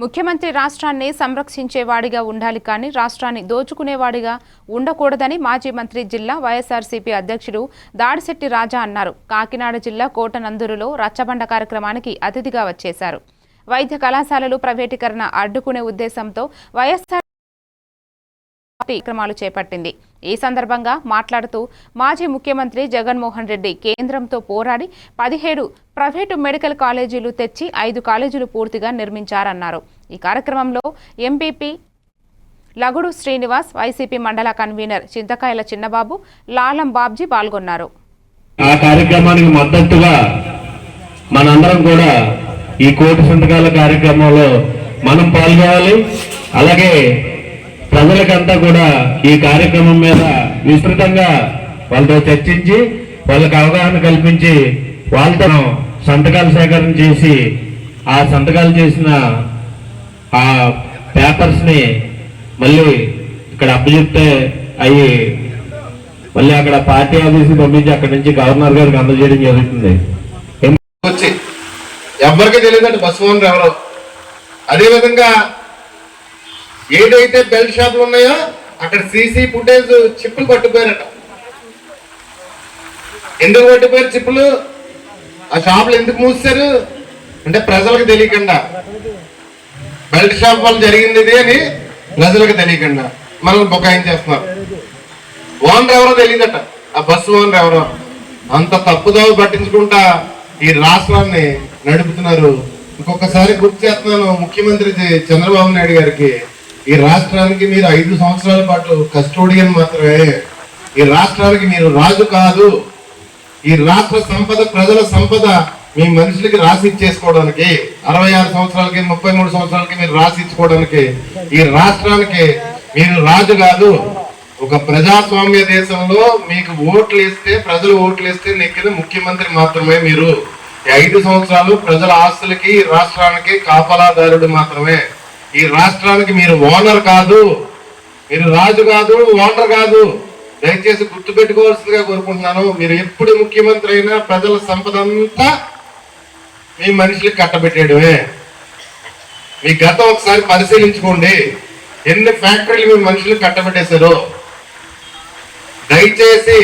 ముఖ్యమంత్రి రాష్ట్రాన్ని సంరక్షించేవాడిగా ఉండాలి కానీ రాష్ట్రాన్ని దోచుకునేవాడిగా ఉండకూడదని మాజీ మంత్రి జిల్లా వైఎస్ఆర్సీపీ అధ్యక్షుడు దాడిశెట్టి రాజా అన్నారు. కాకినాడ జిల్లా కోటనందూరులో రచ్చబండ కార్యక్రమానికి అతిథిగా వచ్చేశారు. వైద్య కళాశాలలు ప్రైవేటీకరణ అడ్డుకునే ఉద్దేశంతో వైఎస్ఆర్ క్రమాలు కార్యక్రమాలు చేపట్టింది. ఈ సందర్భంగా మాట్లాడుతూ మాజీ ముఖ్యమంత్రి జగన్మోహన్ రెడ్డి కేంద్రంతో పోరాడి పదిహేడు ప్రైవేటు మెడికల్ కాలేజీలు తెచ్చి ఐదు కాలేజీలు పూర్తిగా నిర్మించారన్నారు. ఈ కార్యక్రమంలో ఎంపీపీ లగుడు శ్రీనివాస్ వైసీపీ మండల కన్వీనర్ చింతకాయల చిన్నబాబు లాలం బాబ్జీ పాల్గొన్నారు. ఆ కార్యక్రమానికి మద్దతుగా మనందరం కూడా ఈ కోటి సంతకాల కార్యక్రమంలో మనం పాల్గొనాలి. అలాగే ప్రజలకంతా కూడా ఈ కార్యక్రమం మీద విస్తృతంగా వాళ్ళతో చర్చించి వాళ్ళకి అవగాహన కల్పించి వాళ్ళతో సంతకాలు సేకరణ చేసి ఆ సంతకాలు చేసిన ఆ పేపర్స్ని మళ్ళీ ఇక్కడ అప్పచెప్తే అవి మళ్ళీ అక్కడ పార్టీ ఆఫీస్కి పంపించి అక్కడ నుంచి గవర్నర్ గారికి అందజేయడం జరుగుతుంది. వచ్చి ఎవరికి తెలియదండి బస్సు రావడం ఎవరో. అదేవిధంగా ఏదైతే బెల్ట్ షాపులు ఉన్నాయో అక్కడ సీసీ ఫుటేజ్ చిప్పులు పట్టుపోయారట ఎందుకు పట్టుపోయారు చిప్పులు? ఆ షాపులు ఎందుకు మూసారు అంటే ప్రజలకు తెలియకుండా. బెల్ట్ షాప్ వల్ల జరిగింది ఇది అని ప్రజలకు తెలియకుండా. మనల్ని బుకాయించేస్తున్నారు ఓనర్ ఎవరో తెలియదట. ఆ బస్సు ఓనర్ ఎవరో. అంత తప్పుదోవ పట్టించుకుంటా ఈ రాష్ట్రాన్ని నడుపుతున్నారు. ఇంకొకసారి గుర్తు చేస్తున్నాను ముఖ్యమంత్రి చంద్రబాబు నాయుడు గారికి. ఈ రాష్ట్రానికి మీరు ఐదు సంవత్సరాల పాటు కస్టోడియన్ మాత్రమే. ఈ రాష్ట్రానికి మీరు రాజు కాదు. ఈ రాష్ట్ర సంపద ప్రజల సంపద మీ మనుషులకి రాసి ఇచ్చేసుకోవడానికి అరవై ఆరు సంవత్సరాలకి ముప్పై మూడు సంవత్సరాలకి మీరు రాసి ఇచ్చుకోవడానికి ఈ రాష్ట్రానికి మీరు రాజు కాదు ఒక ప్రజాస్వామ్య దేశంలో మీకు ఓట్లు వేస్తే ప్రజలు ఓట్లు వేస్తే నెక్కిన ముఖ్యమంత్రి మాత్రమే మీరు. ఈ ఐదు సంవత్సరాలు ప్రజల ఆస్తులకి ఈ రాష్ట్రానికి కాపలాదారుడు మాత్రమే. ఈ రాష్ట్రానికి మీరు ఓనర్ కాదు. మీరు రాజు కాదు ఓనర్ కాదు. దయచేసి గుర్తు పెట్టుకోవాల్సిందిగా కోరుకుంటున్నాను. మీరు ఎప్పుడు ముఖ్యమంత్రి అయినా ప్రజల సంపద అంతా మీ మనుషులకు కట్టబెట్టేయడమే. మీ గతం ఒకసారి పరిశీలించుకోండి. ఎన్ని ఫ్యాక్టరీలు మీ మనుషులకు కట్టబెట్టేశారు. దయచేసి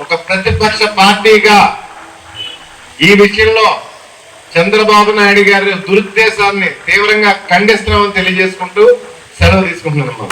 ఒక ప్రతిపక్ష పార్టీగా ఈ విషయంలో చంద్రబాబు నాయుడు గారి దురుద్దేశాన్ని తీవ్రంగా ఖండిస్తున్నామని తెలియజేసుకుంటూ సెలవు తీసుకుంటున్నాను